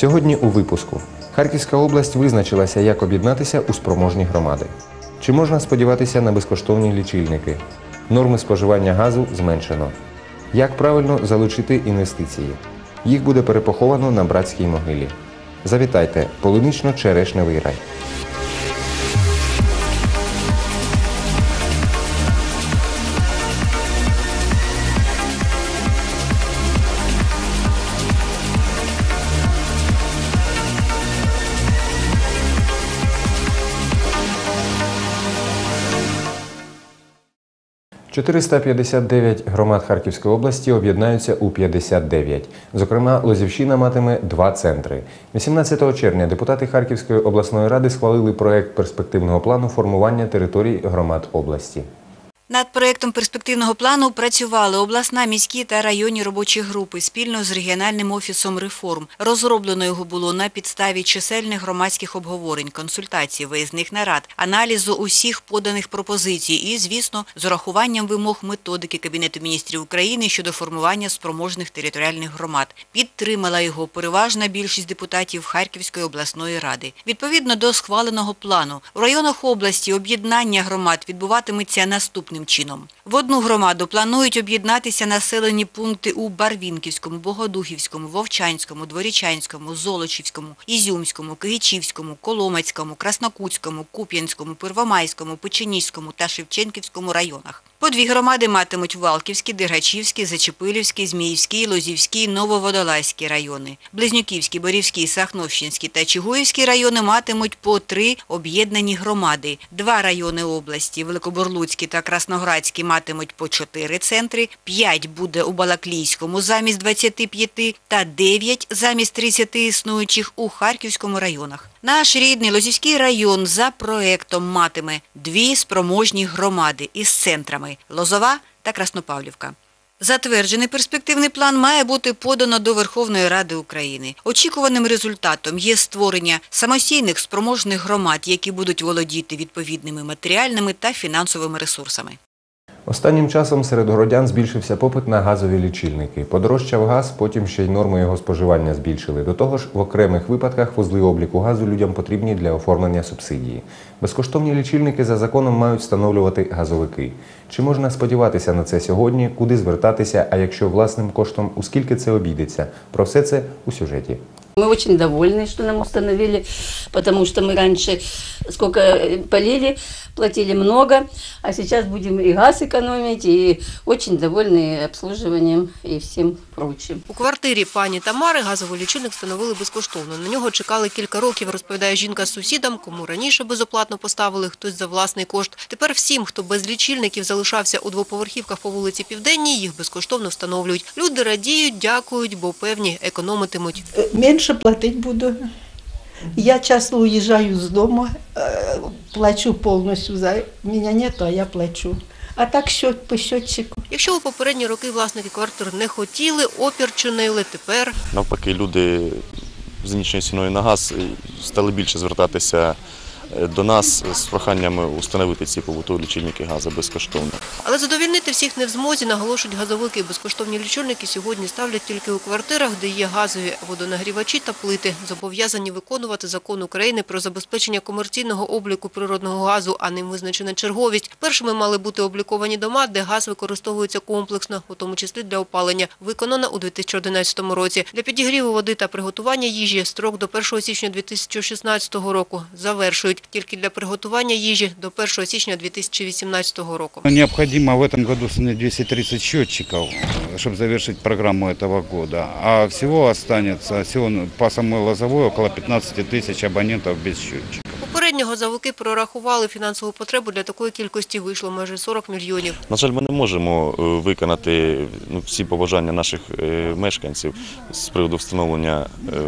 Сьогодні у випуску Харківська область визначилася, як об'єднатися у спроможні громади. Чи можна сподіватися на безкоштовні лічильники? Норми споживання газу зменшено. Як правильно залучити інвестиції? Їх буде перепоховано на братській могилі. Завітайте полунично-черешневий рай. – 459 громад Харківської області об'єднаються у 59. Зокрема, Лозівщина матиме два центри. 18 червня депутати Харківської обласної ради схвалили проект перспективного плану формування територій громад області. Над проектом перспективного плану працювали обласна, міські та районні робочі групи спільно з регіональним офісом реформ. Розроблено його було на підставі чисельних громадських обговорень, консультацій, виїзних нарад, аналізу усіх поданих пропозицій і, звісно, з урахуванням вимог методики Кабінету міністрів України щодо формування спроможних територіальних громад. Підтримала його переважна більшість депутатів Харківської обласної ради. Відповідно до схваленого плану, у районах області об'єднання громад відбуватиметься наступним чином. В одну громаду планують об'єднатися населені пункти у Барвінківському, Богодухівському, Вовчанському, Дворічанському, Золочівському, Ізюмському, Кигичівському, Коломацькому, Краснокутському, Куп'янському, Первомайському, Печеніському та Шевченківському районах. По дві громади матимуть Валківський, Дергачівський, Зачепилівський, Зміївський, Лозівський, Нововодолазький райони. Близнюківський, Борівський, Сахновщинський та Чигуївський райони матимуть по три об'єднані громади. Два райони області – Великоборлуцький та Красноградський матимуть по чотири центри, п'ять буде у Балаклійському замість 25 та 9 замість 30 існуючих у Харківському районах. Наш рідний Лозівський район за проектом матиме дві спроможні громади із центрами – Лозова та Краснопавлівка. Затверджений перспективний план має бути подано до Верховної Ради України. Очікуваним результатом є створення самостійних спроможних громад, які будуть володіти відповідними матеріальними та фінансовими ресурсами. Останнім часом серед городян збільшився попит на газові лічильники. Подорожчав газ, потім ще й норми його споживання збільшили. До того ж, в окремих випадках вузли обліку газу людям потрібні для оформлення субсидії. Безкоштовні лічильники за законом мають встановлювати газовики. Чи можна сподіватися на це сьогодні? Куди звертатися? А якщо власним коштом, у скільки це обійдеться? Про все це у сюжеті. Мы очень довольны, что нам установили, потому что мы раньше сколько э, полили, платили много, а сейчас будем и газ экономить, и очень довольны обслуживанием и всем прочим. У квартирі пані Тамари газовий лічильник встановили безкоштовно. На нього чекали кілька років, розповідає жінка з сусідам, кому раніше безоплатно поставили, хтось за власний кошт. Тепер всім, хто без лічильників залишався у двоповерхівках по вулиці Південній, їх безкоштовно встановлюють. Люди радіють, дякують, бо певні економитимуть. меньше платить буду. Я часто уезжаю с дома, э, плачу повністю за мене нету, а я плачу. А так счет по счетчику. Якщо у попередні роки власники квартир не хотіли, опір чинили, тепер Навпаки, люди з нічною ціною на газ стали більше звертатися до нас з проханнями установити ці побутові лічильники газу безкоштовно. Але задовільнити всіх не в змозі, наголошують газовики. Безкоштовні лічильники сьогодні ставлять тільки у квартирах, де є газові водонагрівачі та плити. Зобов'язані виконувати закон України про забезпечення комерційного обліку природного газу, а ним визначена черговість. Першими мали бути обліковані дома, де газ використовується комплексно, у тому числі для опалення. Виконано у 2011 році. Для підігріву води та приготування їжі строк до 1 січня 2016 року завершують Тільки для приготування їжі до 1 січня 2018 року. Необходимо в этом году снять 230 счетчиков, чтобы завершить программу этого года. А всего останется, всего по самой Лозовой около 15 тысяч абонентов без счетчика. Попередньо газовики прорахували фінансову потребу для такої кількості вийшло майже 40 мільйонів. На жаль, ми не можемо е, виконати ну, всі побажання наших е, мешканців з приводу встановлення е,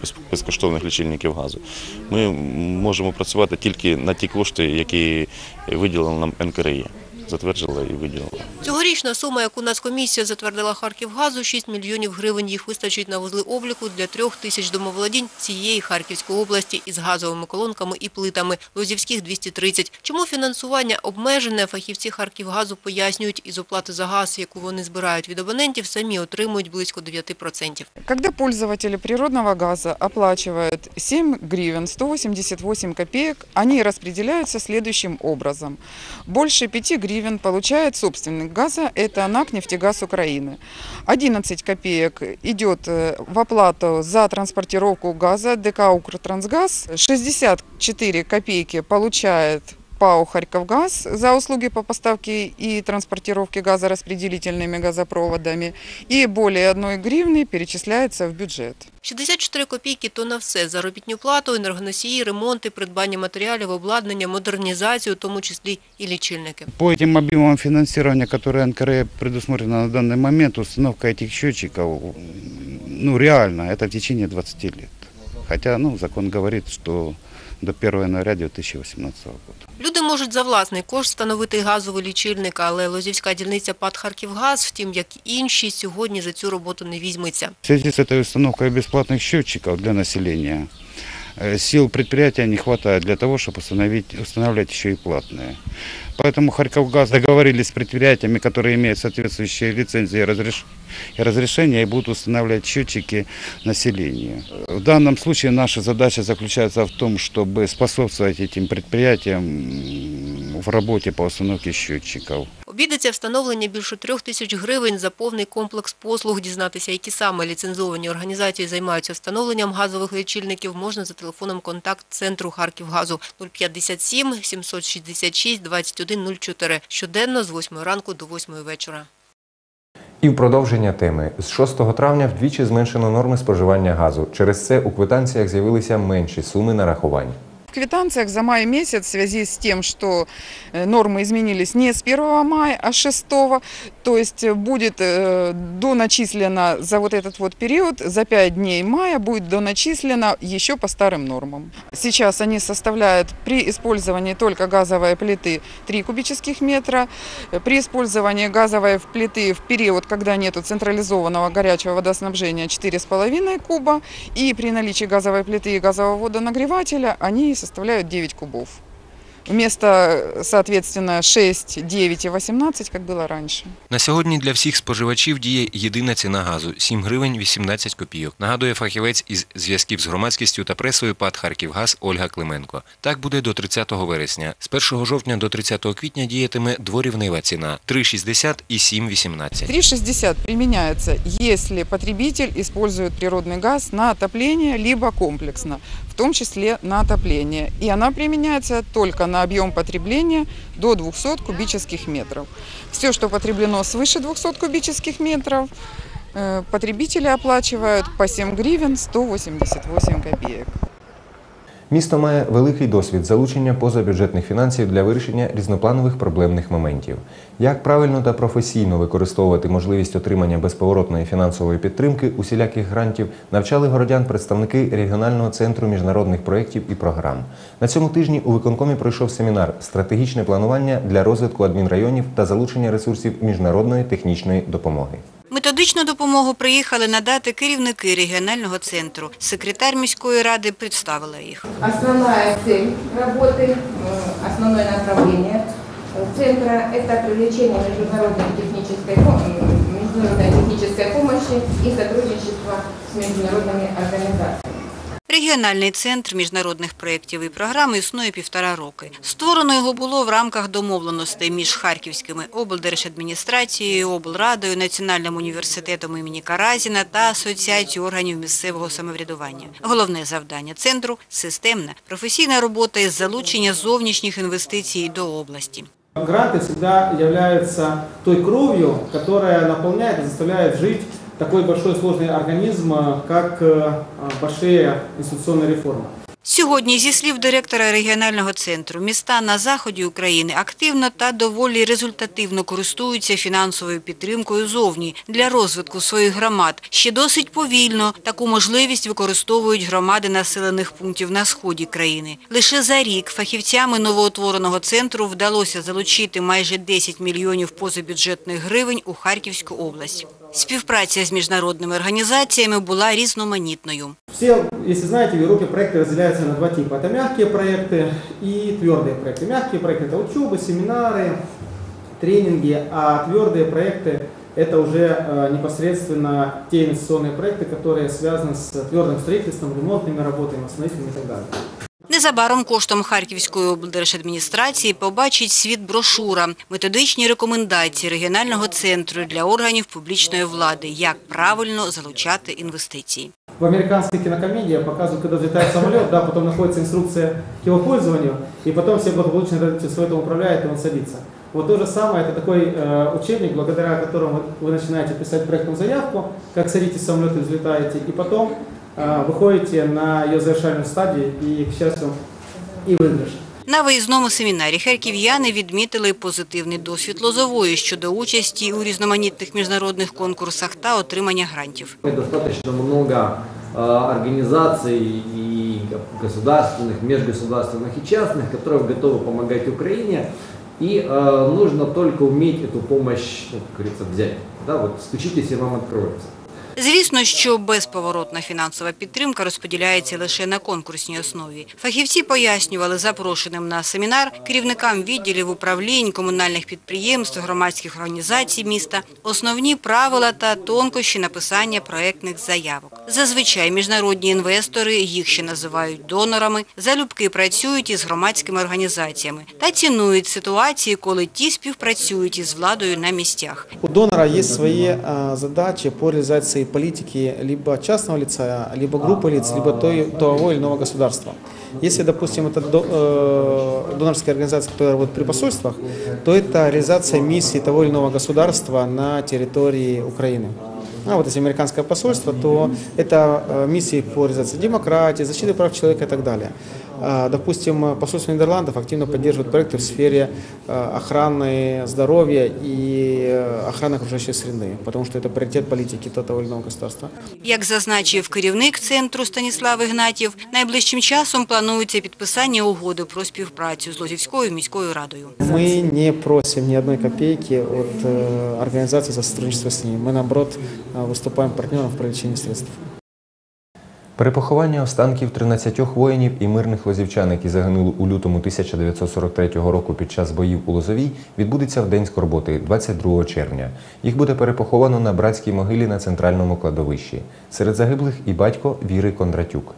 без- безкоштовних лічильників газу. Ми можемо працювати тільки на ті кошти, які виділили нам НКРІ затверджувала і виділила. Цьогорічна сума, яку Нацкомісія затвердила Харківгазу, 6 мільйонів гривень. Їх вистачить на вузли обліку для трьох тисяч домоволодінь цієї Харківської області із газовими колонками і плитами. Лозівських 230. Чому фінансування обмежене, фахівці Харківгазу пояснюють, із оплати за газ, яку вони збирають від абонентів, самі отримують близько 9%. Когда пользователи природного газа оплачивают 7 гривен 188 копеек, они распределяются следующим образом. Больше 5 гривен получает собственник газа, это НАК «Нефтегаз Украины». 11 копеек идет э, в оплату за транспортировку газа ДК «Укртрансгаз». 64 копейки получает ПАО «Харьковгаз» за услуги по поставке и транспортировке газа распределительными газопроводами. И более 1 гривны перечисляется в бюджет. 64 копійки – то на все. Заробітну плату, енергоносії, ремонти, придбання матеріалів, обладнання, модернізацію, у тому числі і лічильники. По этим объемам финансирования, которые НКРЕ предусмотрено на данный момент, установка этих счетчиков, м, ну реально, это в течение 20 лет. Хотя, ну, закон говорит, что до 1 января 2018 года. Люди можуть за власний кошт встановити газовий лічильник, але Лозівська дільниця ПАД «Харківгаз», втім, як і інші, сьогодні за цю роботу не візьметься. В связи с этой установкой бесплатных счетчиков для населения э, сил предприятия не хватает для того, чтобы установить, устанавливать еще и платные. Поэтому Харьковгаз договорились с предприятиями, которые имеют соответствующие лицензии и разреш- и разрешения, и будут устанавливать счетчики населению. В данном случае наша задача заключается в том, чтобы способствовать этим предприятиям м, в работе по установке счетчиков. Обійдеться встановлення більше трьох тисяч гривень за повний комплекс послуг. Дізнатися, які саме ліцензовані організації займаються встановленням газових лічильників, можна за телефоном контакт-центру Харківгазу 057 766 2104 щоденно з 8 ранку до 8 вечора. І в продовження теми з 6 травня вдвічі зменшено норми споживання газу. Через це у квитанціях з'явилися менші суми нарахувань. Квитанциях за май месяц в связи с тем, что э, нормы изменились не с 1 мая, а с 6, то есть э, будет э, доначислено за вот этот вот период, за 5 дней мая будет доначислено еще по старым нормам. Сейчас они составляют при использовании только газовой плиты 3 кубических метра, при использовании газовой плиты в период, когда нет централизованного горячего водоснабжения 4,5 куба, и при наличии газовой плиты и газового водонагревателя они составляют 9 кубов. Вместо, соответственно, 6, 9 и 18, как было раньше. На сьогодні для всіх споживачів діє єдина ціна газу – 7 гривень 18 копійок. Нагадує фахівець із зв'язків з громадськістю та пресою ПАД «Харківгаз» Ольга Клименко. Так буде до 30 вересня. З 1 жовтня до 30 квітня діятиме дворівнева ціна – 3,60 і 7,18. 3,60 применяется, если потребитель использует природный газ на отопление, либо комплексно, в том числе на отопление. И она применяется только на объем потребления до 200 кубических метров. Все, что потреблено свыше 200 кубических метров, э, потребители оплачивают по 7 гривен 188 копеек. Місто має великий досвід залучення позабюджетних фінансів для вирішення різнопланових проблемних моментів. Як правильно та професійно використовувати можливість отримання безповоротної фінансової підтримки усіляких грантів, навчали городян представники регіонального центру міжнародних проєктів і програм. На цьому тижні у виконкомі пройшов семінар Стратегічне планування для розвитку адмінрайонів та залучення ресурсів міжнародної технічної допомоги. Методичну допомогу приїхали надати керівники регіонального центру. Секретар міської ради представила їх. Основная цель работы, э, основное направление э, центра – это привлечение международной технической, пом- м, международной технической помощи и сотрудничество с международными организациями. Регіональний центр міжнародних проєктів і програм існує півтора роки. Створено його було в рамках домовленостей між Харківськими облдержадміністрацією, облрадою, Національним університетом імені Каразіна та Асоціацією органів місцевого самоврядування. Головне завдання центру – системна, професійна робота із залучення зовнішніх інвестицій до області. Гранты всегда являются той кровью, которая наполняет и заставляет жить такой большой сложный организм, э, как э, большие институционные реформы. Сьогодні, зі слів директора регіонального центру, міста на заході України активно та доволі результативно користуються фінансовою підтримкою зовні для розвитку своїх громад. Ще досить повільно таку можливість використовують громади населених пунктів на сході країни. Лише за рік фахівцями новоутвореного центру вдалося залучити майже 10 мільйонів позабюджетних гривень у Харківську область. Співпраця з міжнародними організаціями була різноманітною. Все, если знаете, в Европе проекты разделяются на два типа. Это мягкие проекты и твердые проекты. Мягкие проекты – это учеба, семинары, тренинги, а твердые проекты – это уже э, непосредственно те инвестиционные проекты, которые связаны с твердым строительством, ремонтными работами, восстановительными и так далее. Незабаром коштом Харківської облдержадміністрації побачить світ брошура «Методичні рекомендації регіонального центру для органів публічної влади. Як правильно залучати інвестиції». В американской кинокомедии показывают, когда взлетает самолет, да, потом находится инструкция к его пользованию, и потом все благополучно самолетом управляют, и он садится. Вот то же самое, это такой э, учебник, благодаря которому вы начинаете писать проектную заявку, как садитесь в самолет и взлетаете, и потом э, выходите на ее завершальную стадию, и, к счастью, и выигрыш. На виїзному семінарі харків'яни відмітили позитивний досвід Лозової щодо участі у різноманітних міжнародних конкурсах та отримання грантів. Достаточно много э, организаций и государственных, межгосударственных и частных, которые готовы помогать Украине. И э, нужно только уметь эту помощь, ну, как говорится, взять. Да, вот стучитесь, и вам откроется. Звісно, що безповоротна фінансова підтримка розподіляється лише на конкурсній основі. Фахівці пояснювали запрошеним на семінар керівникам відділів управлінь, комунальних підприємств, громадських організацій міста основні правила та тонкощі написання проектних заявок. Зазвичай міжнародні інвестори, їх ще називають донорами, залюбки працюють із громадськими організаціями та цінують ситуації, коли ті співпрацюють із владою на місцях. У донора есть свои э, задачи по реализации политики либо частного лица, либо группы лиц, либо той- того или иного государства. Если, допустим, это до- э, донорская организация, которая работает при посольствах, то это реализация миссии того или иного государства на территории Украины. А вот если американское посольство, то это э, миссии по реализации демократии, защиты прав человека и так далее. А, Допустим, э, посольство Нидерландов активно поддерживает проекты в сфере э, охраны здоровья и э, охраны окружающей среды, потому что это приоритет политики того или иного государства. Як зазначив керівник центру Станіслав Ігнатів, найближчим часом планується підписання угоди про співпрацю з Лозівською міською радою. Мы не просим ни одной копейки от э, организации за сотрудничество с ними. Мы, наоборот, э, выступаем партнером в привлечении средств. Перепоховання останків 13 воїнів і мирних лозівчан, які загинули у лютому 1943 року під час боїв у Лозовій, відбудеться в День скорботи 22 червня. Їх буде перепоховано на братській могилі на центральному кладовищі. Серед загиблих і батько Віри Кондратюк.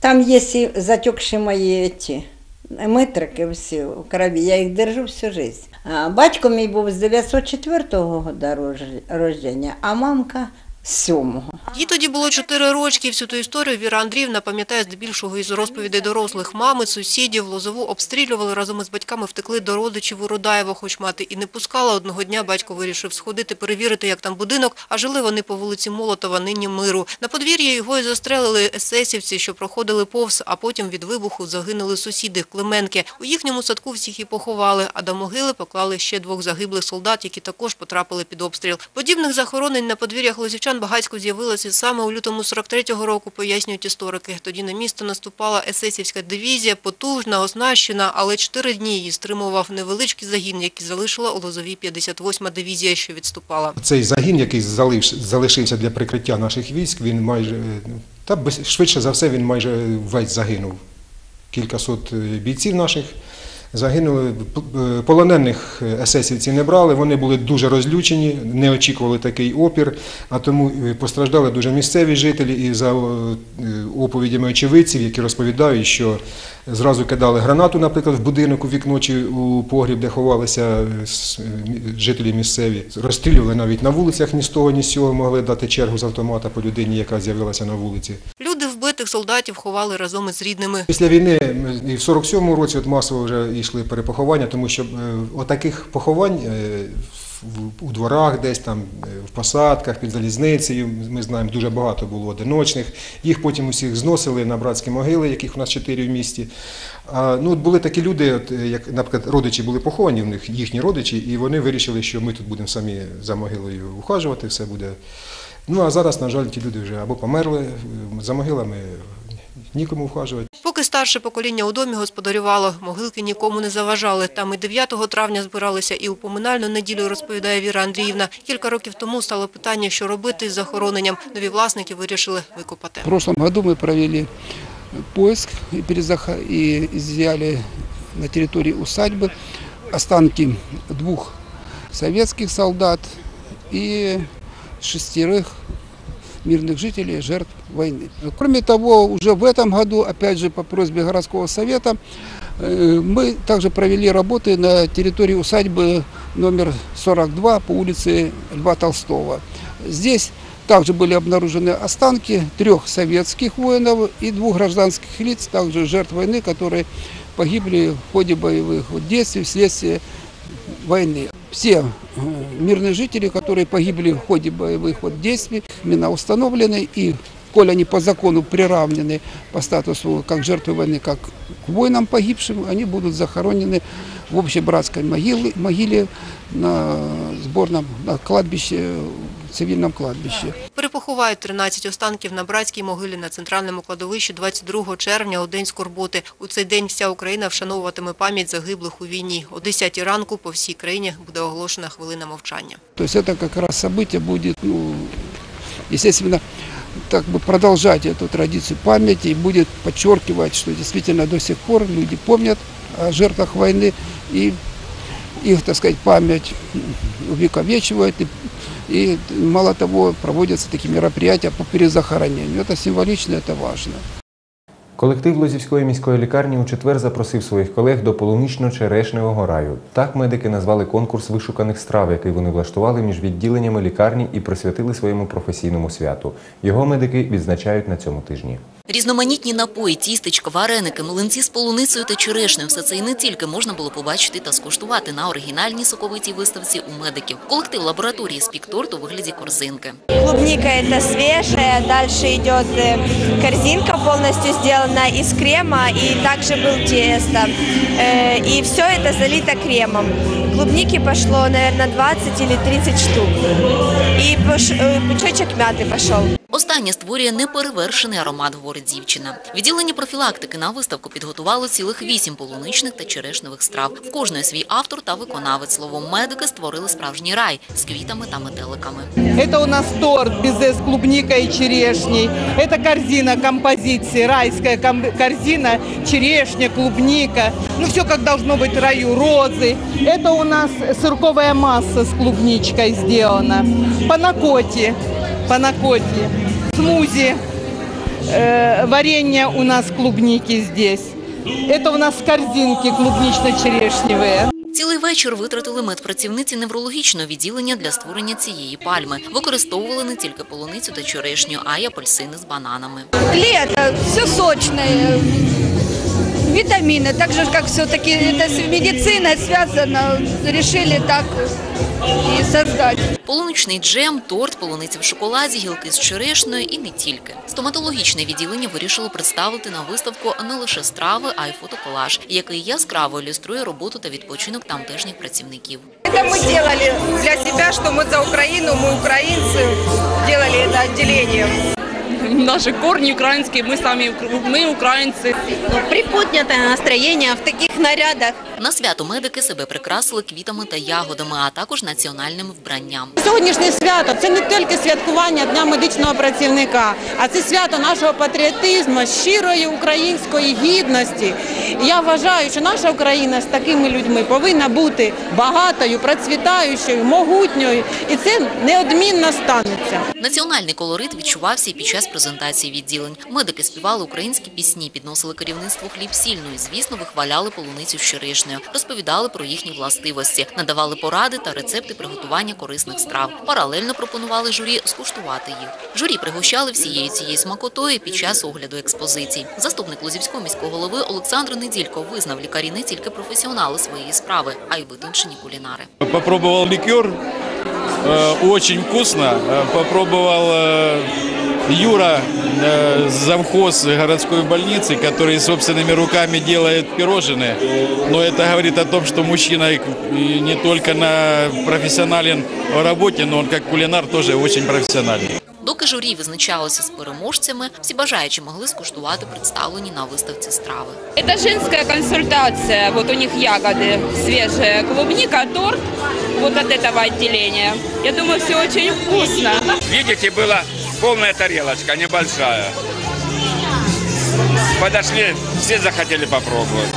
Там есть и затекшие мои эти метрики всі у крові. Я їх держу всю жизнь. Батько мій був з 904 года рож- рождення, а мамка 7-го. Їй тоді було чотири рочки. Всю ту історію Віра Андріївна пам'ятає здебільшого із розповідей дорослих. Мами, сусідів, Лозову обстрілювали, разом із батьками втекли до родичів у Рудаєво, хоч мати і не пускала. Одного дня батько вирішив сходити, перевірити, як там будинок, а жили вони по вулиці Молотова, нині Миру. На подвір'ї його і застрелили есесівці, що проходили повз, а потім від вибуху загинули сусіди Клименки. У їхньому садку всіх і поховали, а до могили поклали ще двох загиблих солдат, які також потрапили під обстріл. Подібних захоронень на подвір'ях лозівчан багатько з'явилося саме у лютому 43-го року, пояснюють історики. Тоді на місто наступала есесівська дивізія, потужна, оснащена, але чотири дні її стримував невеличкий загін, який залишила у Лозовій 58-ма дивізія, що відступала. Цей загін, який залиш- залишився для прикриття наших військ, він майже, та швидше за все, він майже весь загинув. Кількасот е, бійців наших загинули. П- е, Полонених е, есесівці не брали, вони були дуже розлючені, не очікували такий опір, а тому е, постраждали дуже місцеві жителі і за е, оповідями очевидців, які розповідають, що зразу кидали гранату, наприклад, в будинок у вікно чи у погріб, де ховалися е, е, жителі місцеві. Розстрілювали навіть на вулицях ні з того, ні з цього, могли дати чергу з автомата по людині, яка з'явилася на вулиці. Люди солдатів ховали разом із рідними. Після війни і в 47-му році от масово вже йшли перепоховання, тому що е, отаких поховань е, у дворах, десь там е, в посадках, під залізницею. Ми знаємо, дуже багато було одиночних. Їх потім усіх зносили на братські могили, яких у нас чотири в місті. А, ну, от були такі люди, от, як, наприклад, родичі були поховані, в них їхні родичі, і вони вирішили, що ми тут будемо самі за могилою ухажувати, все буде. Ну а зараз, на жаль, ті люди вже або померли, е, за могилами нікому вхажувати. Поки старше покоління у домі господарювало, могилки нікому не заважали. Там і 9 травня збиралися і у поминальну неділю, розповідає Віра Андріївна. Кілька років тому стало питання, що робити з захороненням. Нові власники вирішили викопати. В прошлом году мы провели поиск и, перезах- и изъяли на территории усадьбы останки двух советских солдат и шестерых мирных жителей, жертв войны. Кроме того, уже в этом году, опять же по просьбе городского совета, э, мы также провели работы на территории усадьбы номер 42 по улице Льва Толстого. Здесь также были обнаружены останки трех советских воинов и двух гражданских лиц, также жертв войны, которые погибли в ходе боевых действий вследствие войны. Все э, мирные жители, которые погибли в ходе боевых вот действий, именно установлены и коль они по закону приравнены по статусу как жертвы войны, как к воинам погибшим, они будут захоронены в общей братской могиле, могиле на сборном на кладбище, цивильном кладбище. Перепоховають 13 останків на братській могилі на центральному кладовищі 22 червня у день скорботи. У цей день вся Україна вшановуватиме пам'ять загиблих у війні. О 10 ранку по всій країні буде оголошена хвилина мовчання. То есть это как раз событие будет, ну, естественно, так бы продолжать эту традицию памяти и будет подчеркивать, что действительно до сих пор люди помнят о жертвах войны и их, так сказать, память увековечивает и, и мало того, проводятся такие мероприятия по перезахоронению. Это символично, это важно. Колектив Лозівської міської лікарні у четвер запросив своїх колег до полунично-черешневого раю. Так медики назвали конкурс вишуканих страв, який вони влаштували між відділеннями лікарні і присвятили своєму професійному святу. Його медики відзначають на цьому тижні. Різноманітні напої, тістечка, вареники, млинці з полуницею та черешнею – все це і не тільки можна було побачити та скуштувати на оригінальній соковитій виставці у медиків. Колектив лабораторії спік торт у вигляді корзинки. Клубника это свежая, дальше идет э, корзинка полностью сделана из крема и также был тесто. Э, И все это залито кремом. Клубники пошло, наверное, 20 или 30 штук. И пош- э, пучочек мяты пошел. Останнє створює неперевершений аромат, говорить дівчина. Відділення профілактики на виставку підготувало цілих вісім полуничних та черешневих страв. В кожної свій автор та виконавець. Словом, медики створили справжній рай з квітами та метеликами. Это у нас торт безе с клубникой и черешней. Это корзина композиции, райская ком- корзина, черешня, клубника. Ну, все как должно быть в раю, розы. Это у нас сырковая масса с клубничкой сделана. Панакоти, панакоти. Смузи, э, варенье у нас клубники здесь. Это у нас корзинки клубнично-черешневые. Цілий вечір витратили медпрацівниці неврологічного відділення для створення цієї пальми. Використовували не тільки полуницю та черешню, а й апельсини з бананами. Лето, все сочное, витамины, так же, как все-таки это с медициной связано, решили так и создать. Полуничний джем, торт, полуниця в шоколаді, гілки з черешнею і не тільки. Стоматологічне відділення вирішило представити на виставку не лише страви, а й фотоколаж, який яскраво ілюструє роботу та відпочинок тамтешніх працівників. Это мы делали для себя, что мы за Украину, мы украинцы, делали это отделение. Наши корни украинские, мы сами, мы украинцы. Приподнятое настроєння в таких нарядах. На свято медики себе прикрасили квітами та ягодами, а також національним вбранням. Сьогоднішнє свято це не тільки святкування Дня медичного працівника, а це свято нашого патріотизму, щирої української гідності. І Я вважаю, що наша Україна з такими людьми повинна бути багатою, процвітаючою, могутньою, і це неодмінно станеться. Національний колорит відчувався і під час презентації відділень. Медики співали українські пісні, підносили керівництву хліб сіль, ну і, звісно, вихваляли полуницю з черешнею. черешнею, розповідали про їхні властивості, надавали поради та рецепти приготування корисних страв. Паралельно пропонували журі скуштувати їх. Журі пригощали всією цією смакотою під час огляду експозицій. Заступник Лозівського міського голови Олександр Неділько визнав лікарі не тільки професіонали своєї справи, а й витончені кулінари. Попробовал ликер, э, очень вкусно. Э, Попробовал э, Юра, э, завхоз городской больницы, который собственными руками делает пирожные. Но это говорит о том, что мужчина и не только на профессионален в работе, но он как кулинар тоже очень профессиональный. Доки журі визначалося з переможцями, всі бажаючі могли скуштувати представлені на виставці страви. Это женская консультация, вот у них ягоды свежие, клубника, торт, вот от этого отделения. Я думаю, все очень вкусно. Видите, была полная тарелочка, небольшая. Подошли, все захотели попробовать.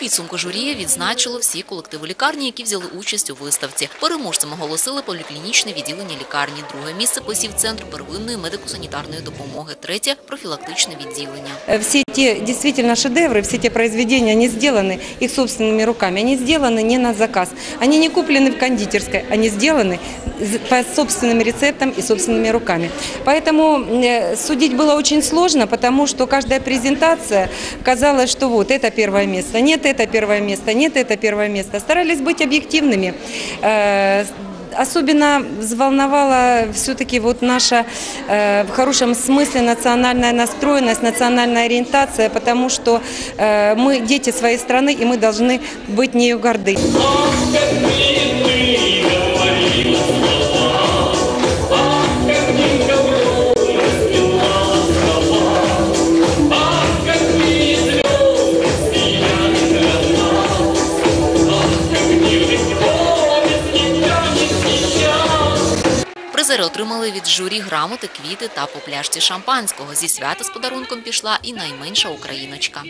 підсумку журі відзначило всі колективи лікарні, які взяли участь у виставці. Переможцем оголосили поліклінічне відділення лікарні. Друге місце посів центр первинної медико-санітарної допомоги. Третє профілактичне відділення. Э, Все те действительно шедевры, все те произведения, они сделаны их собственными руками. Они сделаны не на заказ. Они не куплены в кондитерской. Они сделаны з- по собственным рецептам и собственными руками. Поэтому э, судить было очень сложно, потому что каждая презентация казалось, что вот это первое место, нет, это первое место, нет, это первое место. Старались быть объективными. Э, Особенно взволновала все-таки вот наша э, в хорошем смысле национальная настроенность, национальная ориентация, потому что э, мы дети своей страны и мы должны быть нею горды. Отримали від журі грамоти, квіти та по пляшці шампанського. Зі свята з подарунком пішла і найменша україночка.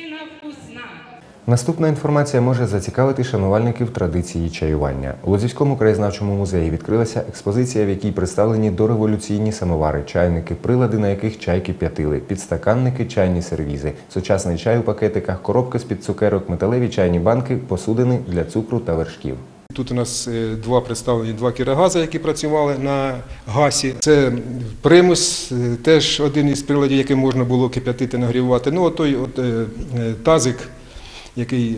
Наступна інформація може зацікавити шанувальників традиції чаювання. У Лозівському краєзнавчому музеї відкрилася експозиція, в якій представлені дореволюційні самовари, чайники, прилади, на яких чай кип'ятили, підстаканники, чайні сервізи, сучасний чай у пакетиках, коробки з-під цукерок, металеві чайні банки, посудини для цукру та вершків. Тут у нас е, два представлені два кірогази, які працювали на гасі. Це примус, е, теж один із приладів, яким можна було кип'ятити, нагрівати. Ну, той от, е, тазик, який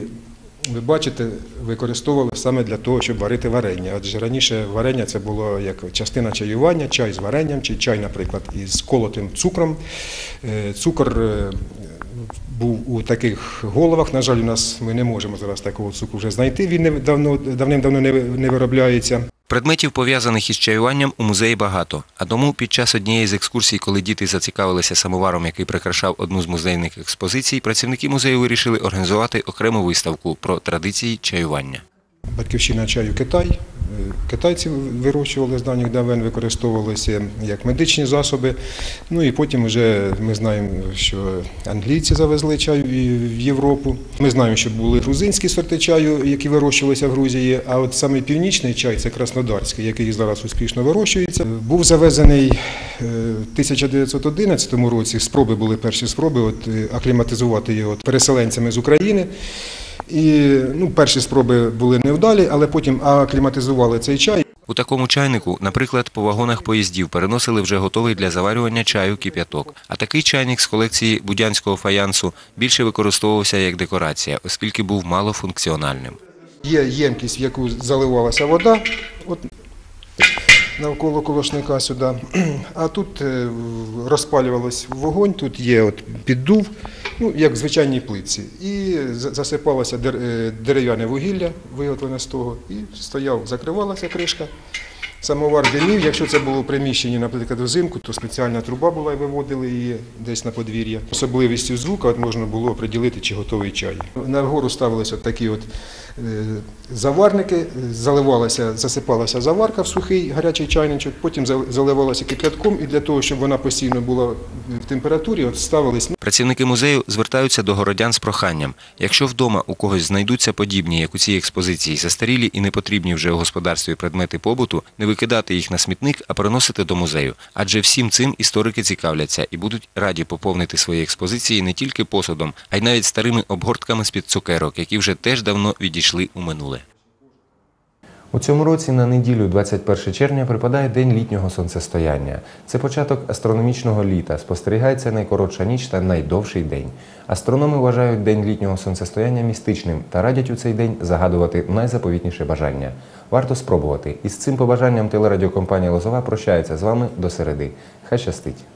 ви бачите, використовували саме для того, щоб варити варення. Адже раніше варення це було як частина чаювання, чай з варенням, чи чай, наприклад, із колотим цукром. Цукор був у таких головах. На жаль, у нас ми не можемо зараз такого цукру вже знайти. Він не- давно, давним-давно не, не виробляється. Предметів, пов'язаних із чаюванням, у музеї багато. А тому під час однієї з екскурсій, коли діти зацікавилися самоваром, який прикрашав одну з музейних експозицій, працівники музею вирішили організувати окрему виставку про традиції чаювання. Батьківщина чаю Китай. Китайці вирощували з давніх давен, використовувалися як медичні засоби. Ну і потім вже ми знаємо, що англійці завезли чаю в Європу. Ми знаємо, що були грузинські сорти чаю, які вирощувалися в Грузії. А от саме північний чай це краснодарський, який зараз успішно вирощується. Був завезений е, в 1911 році. Спроби були перші спроби от, е, акліматизувати його переселенцями з України. І ну, перші спроби були невдалі, але потім акліматизували цей чай. У такому чайнику, наприклад, по вагонах поїздів переносили вже готовий для заварювання чаю кип'яток. А такий чайник з колекції будянського фаянсу більше використовувався як декорація, оскільки був малофункціональним. Є ємкість, в яку заливалася вода от, навколо колошника сюди. А тут е, розпалювалось вогонь, тут є от піддув, ну, як в звичайній плитці. І засипалося е, дерев'яне вугілля, виготовлене з того, і стояв, закривалася кришка. Самовар димів, якщо це було в приміщенні, наприклад, взимку, то спеціальна труба була і виводили її десь на подвір'я. Особливістю звука от можна було приділити, чи готовий чай. На вгору ставилися такі от е, заварники, заливалася, засипалася заварка в сухий гарячий чайничок, потім заливалася кип'ятком, і для того, щоб вона постійно була в температурі, от ставились Працівники музею звертаються до городян з проханням. Якщо вдома у когось знайдуться подібні, як у цій експозиції, застарілі і непотрібні вже у господарстві предмети побуту, не викидати їх на смітник, а приносити до музею. Адже всім цим історики цікавляться і будуть раді поповнити свої експозиції не тільки посудом, а й навіть старими обгортками з-під цукерок, які вже теж давно відійшли у минуле. У цьому році на неділю, 21 червня, припадає День літнього сонцестояння. Це початок астрономічного літа. Спостерігається найкоротша ніч та найдовший день. Астрономи вважають День літнього сонцестояння містичним та радять у цей день загадувати найзаповітніше бажання. Варто спробувати. І з цим побажанням телерадіокомпанія Лозова прощається з вами до середи. Хай щастить!